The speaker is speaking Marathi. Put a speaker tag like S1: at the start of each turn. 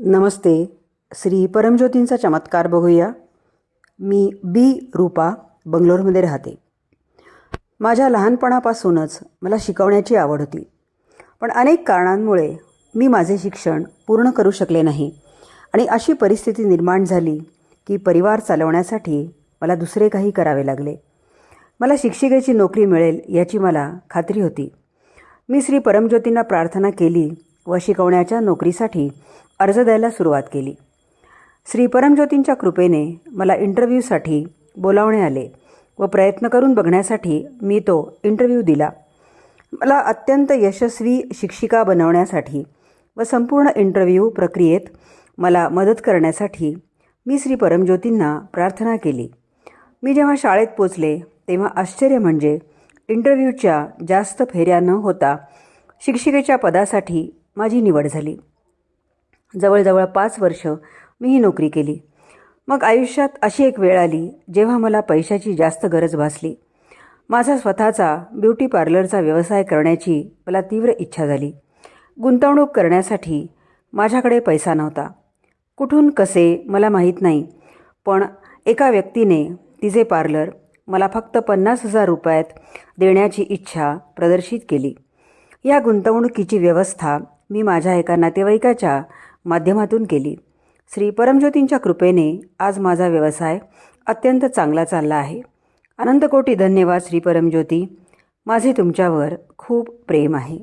S1: नमस्ते. श्री परमज्योतींचा चमत्कार बघूया. मी बी रूपा बंगलोरमध्ये राहते. माझ्या लहानपणापासूनच मला शिकवण्याची आवड होती. पण अनेक कारणांमुळे मी माझे शिक्षण पूर्ण करू शकले नाही आणि अशी परिस्थिती निर्माण झाली की परिवार चालवण्यासाठी मला दुसरे काही करावे लागले. मला शिक्षिकेची नोकरी मिळेल याची मला खात्री होती. मी श्री परमज्योतींना प्रार्थना केली व शिकवण्याच्या नोकरीसाठी अर्ज द्यायला सुरुवात केली. श्री परमज्योतींच्या कृपेने मला इंटरव्ह्यूसाठी बोलावणे आले व प्रयत्न करून बघण्यासाठी मी तो इंटरव्ह्यू दिला. मला अत्यंत यशस्वी शिक्षिका बनवण्यासाठी व संपूर्ण इंटरव्ह्यू प्रक्रियेत मला मदत करण्यासाठी मी श्री परमज्योतींना प्रार्थना केली. मी जेव्हा शाळेत पोचले तेव्हा आश्चर्य म्हणजे इंटरव्ह्यूच्या जास्त फेऱ्या न होता शिक्षिकेच्या पदासाठी माझी निवड झाली. जवळजवळ पाच वर्ष मी ही नोकरी केली. मग आयुष्यात अशी एक वेळ आली जेव्हा मला पैशाची जास्त गरज भासली. माझा स्वतःचा ब्युटी पार्लरचा व्यवसाय करण्याची मला तीव्र इच्छा झाली. गुंतवणूक करण्यासाठी माझ्याकडे पैसा नव्हता. कुठून कसे मला माहीत नाही. पण एका व्यक्तीने तिचे पार्लर मला फक्त पन्नास हजार रुपयात देण्याची इच्छा प्रदर्शित केली. या गुंतवणुकीची व्यवस्था मी माझ्या एका नातेवाईकाच्या माध्यमातून केली. श्री परमज्योतींच्या कृपेने आज माझा व्यवसाय अत्यंत चांगला चालला आहे. अनंतकोटी धन्यवाद श्री परमज्योती. माझे तुमच्यावर खूप प्रेम आहे.